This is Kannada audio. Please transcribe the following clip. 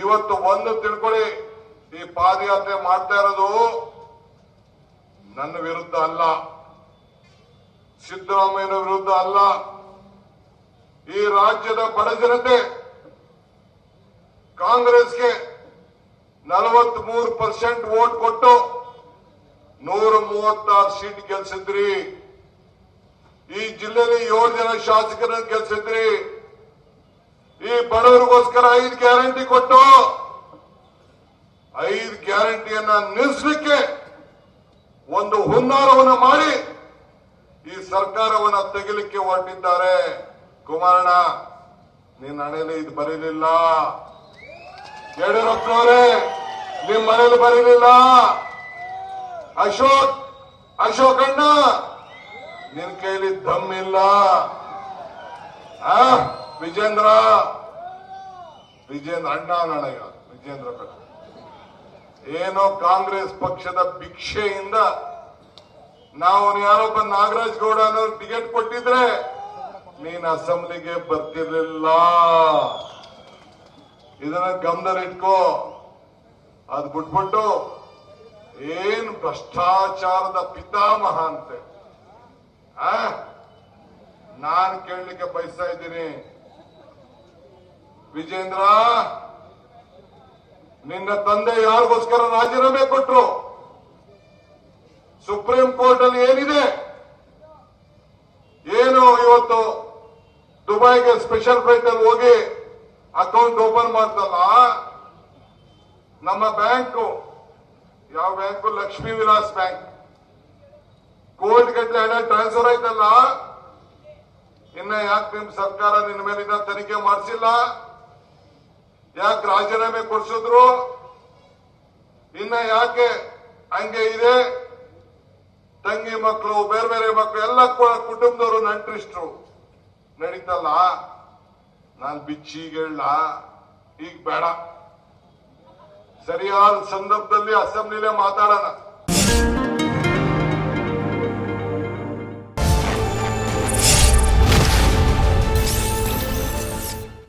ಇವತ್ತು ಒಂದು ತಿಳ್ಕೊಳ್ಳಿ, ಈ ಪಾದಯಾತ್ರೆ ಮಾಡ್ತಾ ಇರೋದು ನನ್ನ ವಿರುದ್ಧ ಅಲ್ಲ. ಸಿದ್ದರಾಮಯ್ಯನ ವಿರುದ್ಧ ಅಲ್ಲ. ಈ ರಾಜ್ಯದ ಬಡ ಜನತೆ ಕಾಂಗ್ರೆಸ್ಗೆ ನಲವತ್ ಮೂರು ಪರ್ಸೆಂಟ್ ವೋಟ್ ಕೊಟ್ಟು ನೂರ ಮೂವತ್ತಾರು ಸೀಟ್ ಗೆಲ್ಸಿದ್ರಿ. ಈ ಜಿಲ್ಲೆಯಲ್ಲಿ ಏಳು ಜನ ಶಾಸಕರನ್ನು ಗೆಲ್ಸಿದ್ರಿ. ಬಡವರಿಗೋಸ್ಕರ ಐದು ಗ್ಯಾರಂಟಿ ಕೊಟ್ಟು ಐದು ಗ್ಯಾರಂಟಿಯನ್ನ ನಿಲ್ಲಿಸಲಿಕ್ಕೆ ಒಂದು ಹುನ್ನಾರವನ್ನು ಮಾಡಿ ಈ ಸರ್ಕಾರವನ್ನ ತೆಗಿಲಿಕ್ಕೆ ಹೊರಟಿದ್ದಾರೆ. ಕುಮಾರಣ್ಣ, ನಿನ್ನ ಹಣೆಯಲ್ಲಿ ಇದು ಬರೀಲಿಲ್ಲ. ಯಡಿಯೂರಪ್ಪನವರೇ ನಿಮ್ಮ ಮನೇಲಿ ಬರೀಲಿಲ್ಲ. ಅಶೋಕ್ ಅಶೋಕ್ ಅಣ್ಣ, ನಿನ್ ಕೈಲಿ ದಮ್ ಇಲ್ಲ. ಆ, ವಿಜೇಂದ್ರ ವಿಜೇಂದ್ರ ಅಣ್ಣ ವಿಜೇಂದ್ರ ಬೆಟ್ಟ ಏನೋ ಕಾಂಗ್ರೆಸ್ ಪಕ್ಷದ ಭಿಕ್ಷೆಯಿಂದ ನಾವು ಯಾರೊಬ್ಬ ನಾಗರಾಜ್ ಗೌಡ ಅನ್ನೋ ಟಿಕೆಟ್ ಕೊಟ್ಟಿದ್ರೆ ನೀನ್ ಅಸೆಂಬ್ಲಿಗೆ ಬರ್ತಿರ್ಲಿಲ್ಲ. ಇದನ್ನ ಗಮನದಲ್ಲಿಟ್ಕೋ. ಅದ್ ಬಿಟ್ಬಿಟ್ಟು ಏನ್ ಭ್ರಷ್ಟಾಚಾರದ ಪಿತಾಮಹ ಅಂತೆ. ನಾನ್ ಕೇಳಲಿಕ್ಕೆ ಬಯಸ್ತಾ ಇದ್ದೀನಿ. ವಿಜೇಂದ್ರ, ನಿನ್ನ ತಂದೆ ಯಾರಿಗೋಸ್ಕರ ರಾಜೀನಾಮೆ ಕೊಟ್ರು? ಸುಪ್ರೀಂ ಕೋರ್ಟ್ ಅಲ್ಲಿ ಏನಿದೆ? ಏನು ಇವತ್ತು ದುಬೈಗೆ ಸ್ಪೆಷಲ್ ಫ್ಲೈಟ್ ಅಲ್ಲಿ ಹೋಗಿ ಅಕೌಂಟ್ ಓಪನ್ ಮಾಡ್ತಲ್ಲ ನಮ್ಮ ಬ್ಯಾಂಕು, ಯಾವ ಬ್ಯಾಂಕು? ಲಕ್ಷ್ಮೀ ವಿಲಾಸ್ ಬ್ಯಾಂಕ್. ಕೋರ್ಟ್ ಗಟ್ಟಲೆ ಹಣ ಟ್ರಾನ್ಸ್ಫರ್ ಆಯ್ತಲ್ಲ? ಇನ್ನ ಯಾಕೆ ನಿಮ್ ಸರ್ಕಾರ ನಿನ್ನ ಮೇಲಿನ ತನಿಖೆ ಮಾಡಿಸಿಲ್ಲ? ಯಾಕೆ ರಾಜೀನಾಮೆ ಕೊಡಿಸಿದ್ರು? ಇನ್ನ ಯಾಕೆ ಹಂಗೆ ಇದೆ? ತಂಗಿ ಮಕ್ಕಳು ಬೇರೆ ಬೇರೆ ಮಕ್ಕಳು ಎಲ್ಲ ಕುಟುಂಬದವರು ನಂಟ್ರಿಸ್ಟ್ರು. ನಡೀತಲ್ಲ? ನಾನು ಬಿಚ್ಚೀಗ ಹೇಳ. ಈಗ ಬೇಡ. ಸರಿಯಾದ ಸಂದರ್ಭದಲ್ಲಿ ಅಸೆಂಬ್ಲಿಲೇ ಮಾತಾಡೋಣ.